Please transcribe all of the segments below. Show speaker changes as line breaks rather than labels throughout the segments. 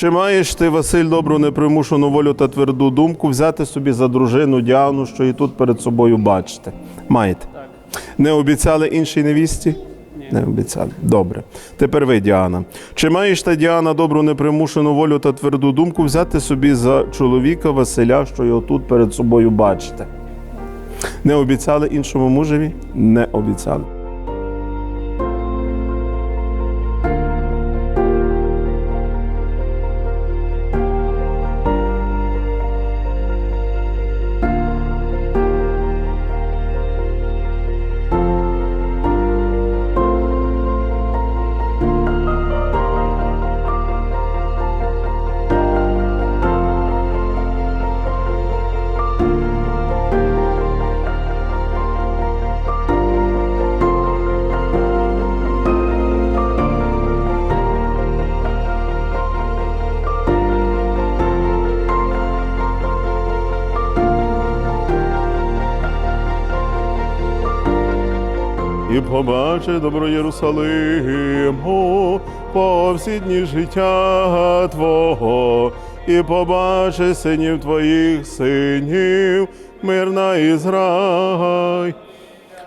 Чи маєш ти, Василь, добру непримушену волю та тверду думку взяти собі за дружину Діану, що і тут перед собою бачите? Маєте?
Так.
Не обіцяли іншій невісті?
Ні.
Не обіцяли. Добре. Тепер ви, Діана. Чи маєш та Діана добру непримушену волю та тверду думку взяти собі за чоловіка Василя, що його тут перед собою бачите? Не обіцяли іншому мужеві? Не обіцяли. І побачи добро Єрусалиму по всі дні життя Твого, і побачи синів Твоїх синів, мир на Ізрай.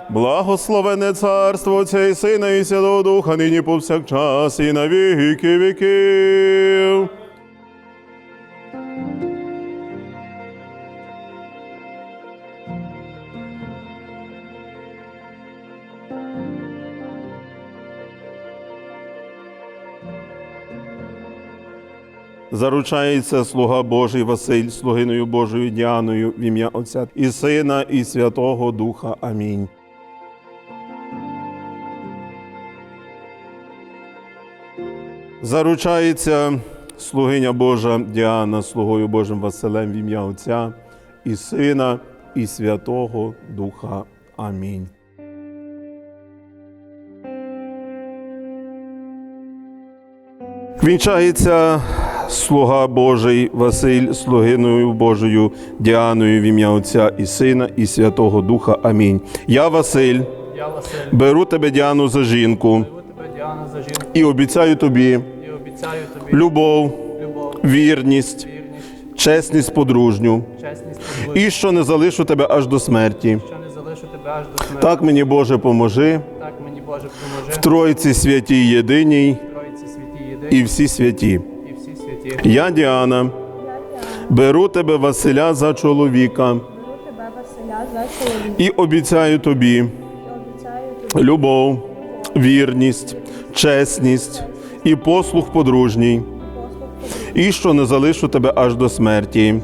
Благословене царство і Сина і Святого Духа, нині повсякчас і на віки віків. Заручається слуга Божий Василь, слугиною Божою Діаною в ім'я Отця і Сина, і Святого Духа. Амінь. Заручається слугиня Божа Діана, слугою Божим Василем в ім'я Отця і Сина, і Святого Духа. Амінь. Вінчається слуга Божий Василь, слугиною Божою Діаною в ім'я Отця і Сина, і Святого Духа. Амінь. Я, Василь,
Я Василь,
беру тебе, Діану, за жінку
тебе Діана за жінку
і обіцяю тобі
і обіцяю тобі
любов,
любов,
вірність, чесність подружню,
чесність
і що не залишу тебе аж до смерті.
що не залишу тебе аж до смерті.
Так мені, Боже, поможи
Так мені Боже поможи.
Тройці святій єдиній
Тройці святі
і
єдині і всі святі.
Я, Діана, беру тебе, Василя, за чоловіка. І обіцяю тобі любов, вірність, чесність і послух подружній, і що не залишу тебе аж до смерті.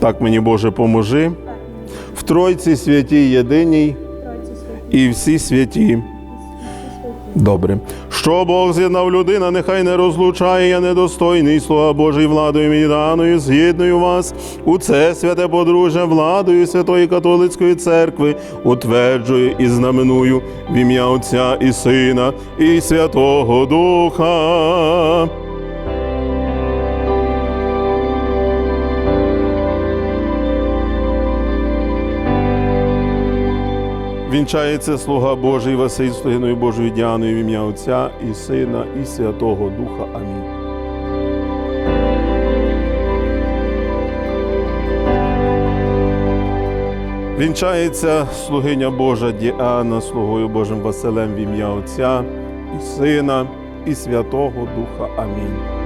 Так мені, Боже, поможи. В Тройці святій єдиній і всі святі. Добре. Що Бог з'єднав людина, нехай не розлучає, я недостойний слуга Божий владою мені даною, згідною вас у це святе подружжя владою Святої Католицької церкви, утверджую і знаменую в ім'я Отця і Сина, і Святого Духа. Вінчається слуга Божий Василь слугиною Божою Діаною в ім'я Отця і Сина, і Святого Духа. Амінь. Вінчається слугиня Божа Діана, слугою Божим Василем в ім'я Отця і Сина, і Святого Духа. Амінь.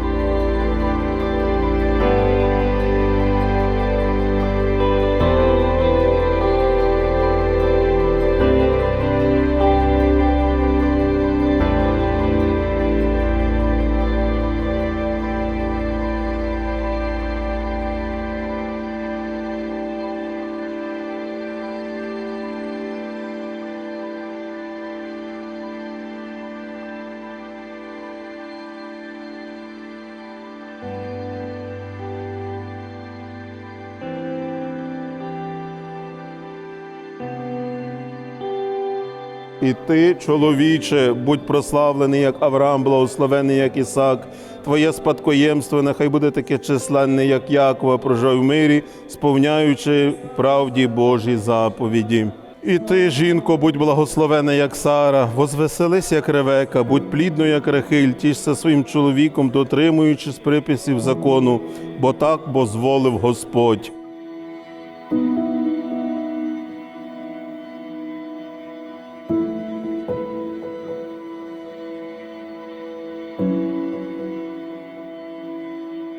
І ти, чоловіче, будь прославлений, як Авраам, благословений, як Ісак. Твоє спадкоємство нехай буде таке численне, як Якова, прожив в мирі, сповняючи правді Божі заповіді. І ти, жінко, будь благословена, як Сара, возвеселись, як Ревека, будь плідною, як Рахиль, тішся своїм чоловіком, дотримуючись приписів закону, бо так дозволив Господь.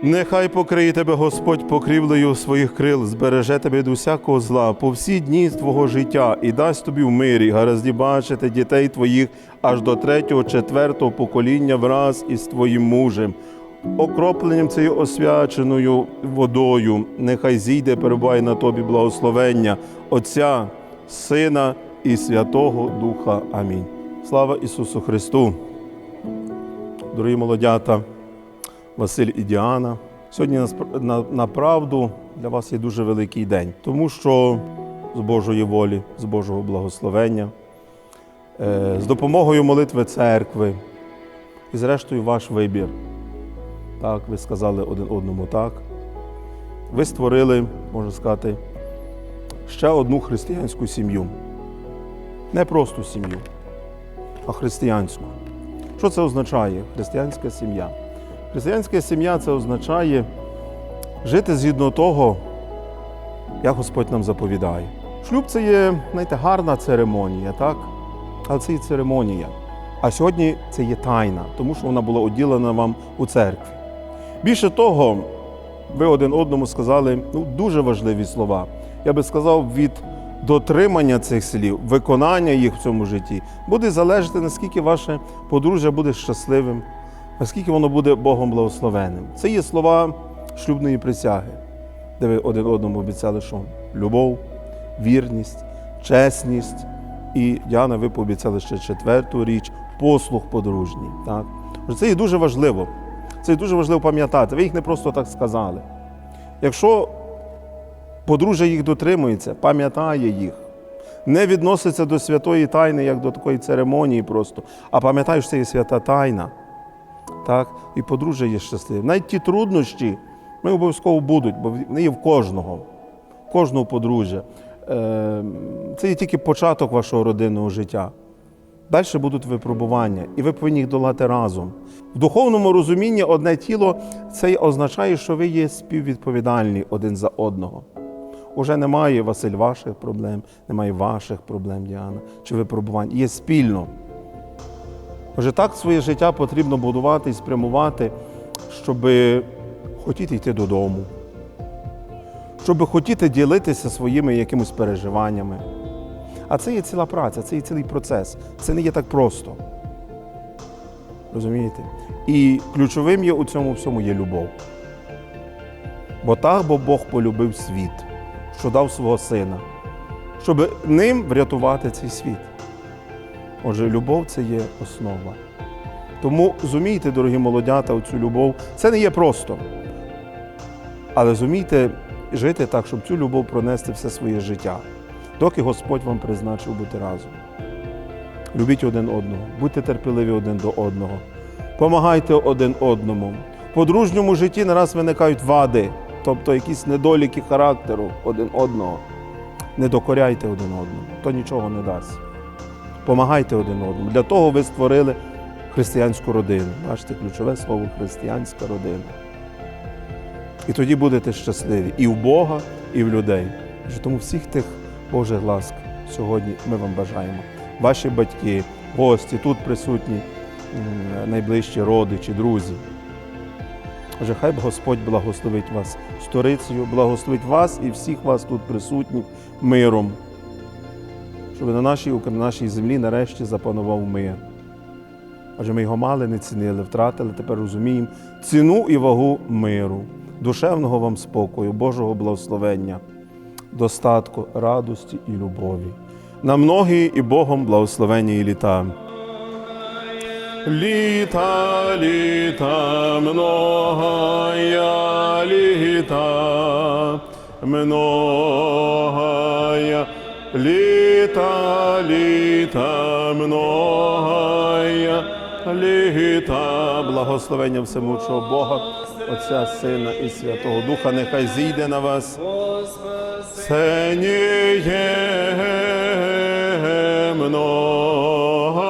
Нехай покриє тебе Господь покрівлею своїх крил, збереже тебе від усякого зла по всі дні твого життя і дасть тобі в мирі гаразді бачити дітей твоїх аж до третього, четвертого покоління враз із твоїм мужем. Окропленням цією освяченою водою, нехай зійде, перебуває на тобі благословення Отця, Сина і Святого Духа. Амінь. Слава Ісусу Христу! Дорогі молодята! Василь і Діана. Сьогодні на, спр- на, на правду для вас є дуже великий день, тому що з Божої волі, з Божого благословення, е, з допомогою молитви церкви і, зрештою, ваш вибір. Так, ви сказали один одному так. Ви створили, можна сказати, ще одну християнську сім'ю. Не просто сім'ю, а християнську. Що це означає? Християнська сім'я. Християнська сім'я це означає жити згідно того, як Господь нам заповідає. Шлюб це є, знаєте, гарна церемонія, так? Але це є церемонія. А сьогодні це є тайна, тому що вона була оділена вам у церкві. Більше того, ви один одному сказали ну, дуже важливі слова. Я би сказав, від дотримання цих слів, виконання їх в цьому житті буде залежати, наскільки ваше подружжя буде щасливим, наскільки воно буде Богом благословенним. Це є слова шлюбної присяги, де ви один одному обіцяли, що любов, вірність, чесність. І Діана, ви пообіцяли ще четверту річ послуг подружній. Так? Це є дуже важливо. Це дуже важливо пам'ятати. Ви їх не просто так сказали. Якщо подружжя їх дотримується, пам'ятає їх, не відноситься до святої тайни, як до такої церемонії просто, а пам'ятає, що це є свята тайна. Так? І подружжя є щасливим. Навіть ті труднощі ми обов'язково будуть, бо вони є в кожного, кожного подружжя. Е, Це є тільки початок вашого родинного життя. Далі будуть випробування, і ви повинні їх долати разом. В духовному розумінні одне тіло це означає, що ви є співвідповідальні один за одного. Уже немає Василь ваших проблем, немає ваших проблем, Діана, чи випробувань. Є спільно. Отже, так своє життя потрібно будувати і спрямувати, щоб хотіти йти додому, щоб хотіти ділитися своїми якимось переживаннями. А це є ціла праця, це є цілий процес. Це не є так просто. Розумієте? І ключовим є у цьому всьому є любов. Бо так бо Бог полюбив світ, що дав свого сина, щоб ним врятувати цей світ. Отже, любов це є основа. Тому зумійте, дорогі молодята, цю любов. Це не є просто. Але зумійте жити так, щоб цю любов пронести все своє життя, доки Господь вам призначив бути разом. Любіть один одного, будьте терпеливі один до одного, помагайте один одному. В подружньому житті не раз виникають вади, тобто якісь недоліки характеру один одного. Не докоряйте один одному, то нічого не дасть. Помагайте один одному. Для того ви створили християнську родину. Бачите, ключове слово християнська родина. І тоді будете щасливі і в Бога, і в людей. Тому всіх тих Божих ласк сьогодні ми вам бажаємо. Ваші батьки, гості, тут присутні найближчі родичі, друзі. Отже, хай Господь благословить вас сторицею, благословить вас і всіх вас тут присутніх миром, щоб на нашій, на нашій землі нарешті запанував мир. Адже ми його мали, не цінили, втратили, тепер розуміємо ціну і вагу миру, душевного вам спокою, Божого благословення, достатку, радості і любові. На многі і Богом благословення і літа. Літа, літа, многая літа, многая літа, літа, многая літа. Благословення всемучого Бога, Отця, Сина і Святого Духа, нехай зійде на вас. Сеніє земного.